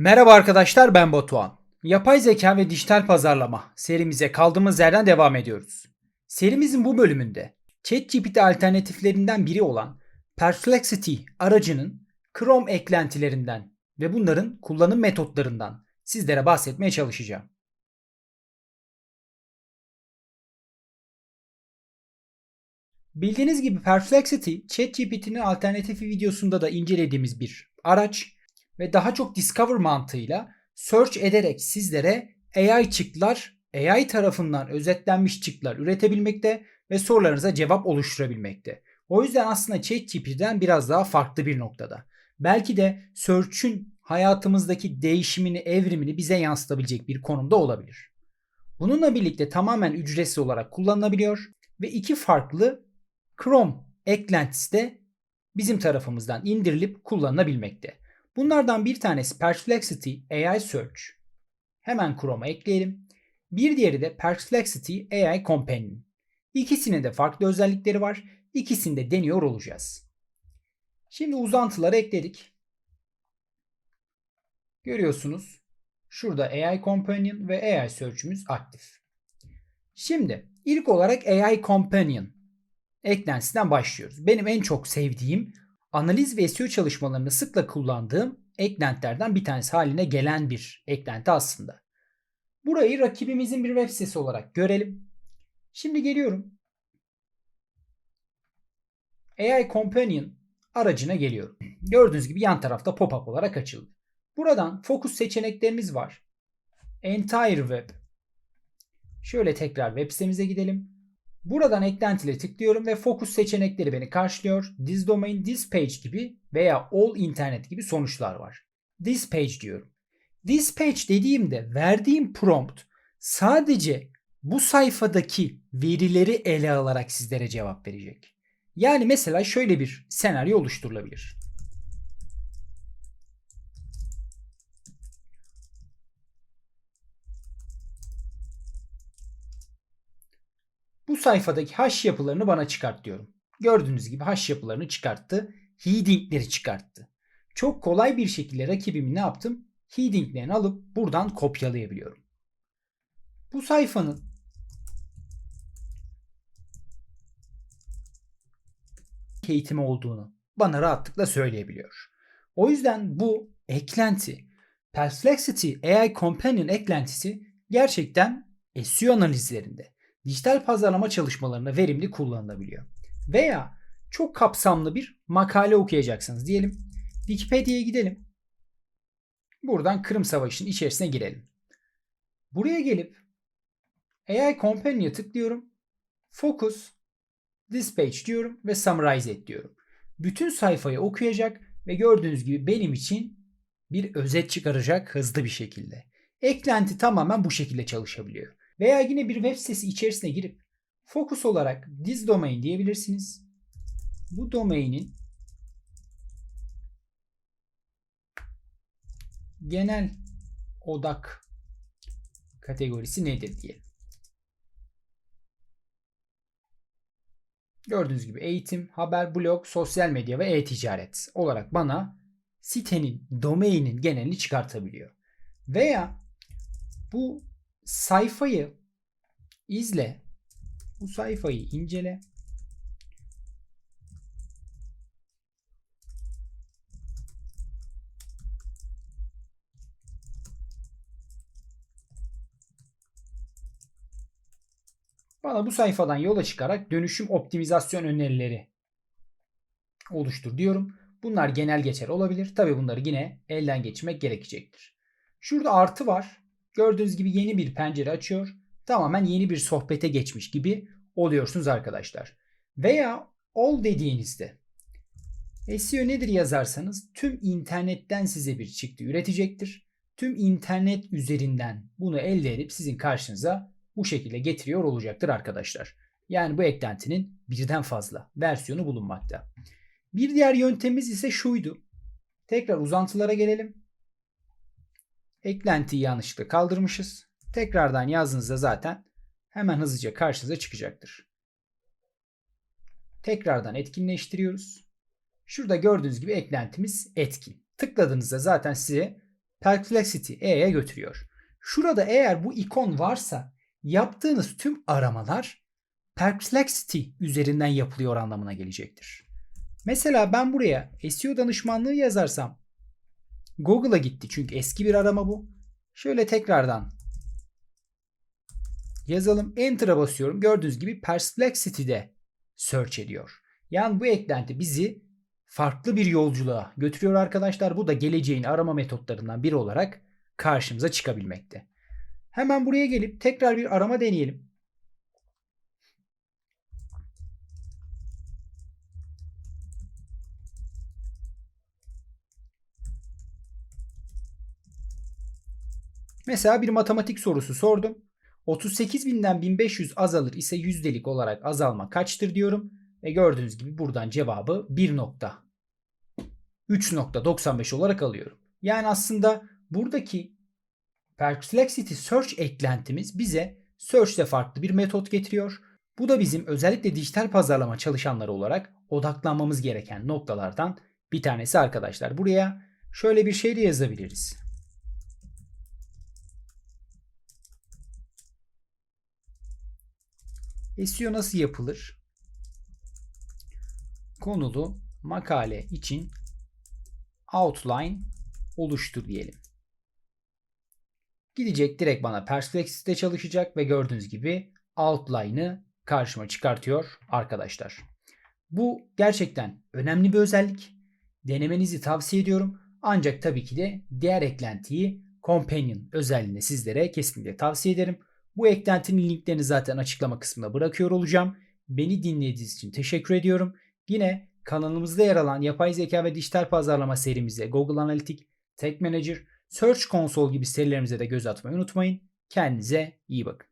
Merhaba arkadaşlar ben Batuhan. Yapay zeka ve dijital pazarlama serimize kaldığımız yerden devam ediyoruz. Serimizin bu bölümünde ChatGPT alternatiflerinden biri olan Perplexity aracının Chrome eklentilerinden ve bunların kullanım metotlarından sizlere bahsetmeye çalışacağım. Bildiğiniz gibi Perplexity, ChatGPT'nin alternatifi videosunda da incelediğimiz bir araç ve daha çok Discover mantığıyla search ederek sizlere AI çıktılar, AI tarafından özetlenmiş çıktılar üretebilmekte ve sorularınıza cevap oluşturabilmekte. O yüzden aslında ChatGPT'den biraz daha farklı bir noktada. Belki de search'ün hayatımızdaki değişimini, evrimini bize yansıtabilecek bir konumda olabilir. Bununla birlikte tamamen ücretsiz olarak kullanılabiliyor ve iki farklı Chrome eklentisi de bizim tarafımızdan indirilip kullanılabilmekte. Bunlardan bir tanesi Perplexity AI Search. Hemen Chrome'a ekleyelim. Bir diğeri de Perplexity AI Companion. İkisinin de farklı özellikleri var. İkisini de deniyor olacağız. Şimdi uzantıları ekledik. Görüyorsunuz. Şurada AI Companion ve AI Search'ümüz aktif. Şimdi ilk olarak AI Companion eklentisinden başlıyoruz. Benim en çok sevdiğim analiz ve SEO çalışmalarında sıkla kullandığım eklentilerden bir tanesi haline gelen bir eklenti aslında. Burayı rakibimizin bir web sitesi olarak görelim. Şimdi geliyorum. AI Companion aracına geliyorum. Gördüğünüz gibi yan tarafta pop-up olarak açıldı. Buradan fokus seçeneklerimiz var. Entire Web. Şöyle tekrar web sitemize gidelim. Buradan eklentileri tıklıyorum ve fokus seçenekleri beni karşılıyor. This domain, this page gibi veya all internet gibi sonuçlar var. This page diyorum. This page dediğimde verdiğim prompt sadece bu sayfadaki verileri ele alarak sizlere cevap verecek. Yani mesela şöyle bir senaryo oluşturulabilir. Bu sayfadaki hash yapılarını bana çıkart diyorum. Gördüğünüz gibi hash yapılarını çıkarttı. Headingleri çıkarttı. Çok kolay bir şekilde rakibimi ne yaptım? Headinglerini alıp buradan kopyalayabiliyorum. Bu sayfanın eğitimi olduğunu bana rahatlıkla söyleyebiliyor. O yüzden bu eklenti Perplexity AI Companion eklentisi gerçekten SEO analizlerinde dijital pazarlama çalışmalarına verimli kullanılabiliyor. Veya çok kapsamlı bir makale okuyacaksınız diyelim. Wikipedia'ya gidelim. Buradan Kırım Savaşı'nın içerisine girelim. Buraya gelip AI Companion'a tıklıyorum. Focus, This Page diyorum ve Summarize et diyorum. Bütün sayfayı okuyacak ve gördüğünüz gibi benim için bir özet çıkaracak hızlı bir şekilde. Eklenti tamamen bu şekilde çalışabiliyor. Veya yine bir web sitesi içerisine girip focus olarak this domain diyebilirsiniz. Bu domainin genel odak kategorisi nedir diyelim. Gördüğünüz gibi eğitim, haber, blog, sosyal medya ve e-ticaret olarak bana sitenin, domainin genelini çıkartabiliyor. Veya bu sayfayı izle. Bu sayfayı incele. Bana bu sayfadan yola çıkarak dönüşüm optimizasyon önerileri oluştur diyorum. Bunlar genel geçer olabilir. Tabi bunları yine elden geçirmek gerekecektir. Şurada artı var. Gördüğünüz gibi yeni bir pencere açıyor. Tamamen yeni bir sohbete geçmiş gibi oluyorsunuz arkadaşlar. Veya all dediğinizde SEO nedir yazarsanız tüm internetten size bir çıktı üretecektir. Tüm internet üzerinden bunu elde edip sizin karşınıza bu şekilde getiriyor olacaktır arkadaşlar. Yani bu eklentinin birden fazla versiyonu bulunmakta. Bir diğer yöntemimiz ise şuydu. Tekrar uzantılara gelelim. Eklentiyi yanlışlıkla kaldırmışız. Tekrardan yazdığınızda zaten hemen hızlıca karşınıza çıkacaktır. Tekrardan etkinleştiriyoruz. Şurada gördüğünüz gibi eklentimiz etkin. Tıkladığınızda zaten size Perplexity E'ye götürüyor. Şurada eğer bu ikon varsa yaptığınız tüm aramalar Perplexity üzerinden yapılıyor anlamına gelecektir. Mesela ben buraya SEO danışmanlığı yazarsam Google'a gitti çünkü eski bir arama bu. Şöyle tekrardan yazalım. Enter'a basıyorum. Gördüğünüz gibi Perplexity'de search ediyor. Yani bu eklenti bizi farklı bir yolculuğa götürüyor arkadaşlar. Bu da geleceğin arama metotlarından biri olarak karşımıza çıkabilmekte. Hemen buraya gelip tekrar bir arama deneyelim. Mesela bir matematik sorusu sordum. 38.000'den 1500 azalır ise yüzdelik olarak azalma kaçtır diyorum. Ve gördüğünüz gibi buradan cevabı 1 nokta 3.95 olarak alıyorum. Yani aslında buradaki Perplexity Search eklentimiz bize Search'te farklı bir metot getiriyor. Bu da bizim özellikle dijital pazarlama çalışanları olarak odaklanmamız gereken noktalardan bir tanesi arkadaşlar. Buraya şöyle bir şey de yazabiliriz. SEO nasıl yapılır? Konulu makale için outline oluştur diyelim. Gidecek direkt bana Perplexity'de çalışacak ve gördüğünüz gibi outline'ı karşıma çıkartıyor arkadaşlar. Bu gerçekten önemli bir özellik. Denemenizi tavsiye ediyorum. Ancak tabii ki de diğer eklentiyi Companion özelliğini sizlere kesinlikle tavsiye ederim. Bu eklentinin linklerini zaten açıklama kısmına bırakıyor olacağım. Beni dinlediğiniz için teşekkür ediyorum. Yine kanalımızda yer alan yapay zeka ve dijital pazarlama serimize Google Analytics, Tech Manager, Search Console gibi serilerimize de göz atmayı unutmayın. Kendinize iyi bakın.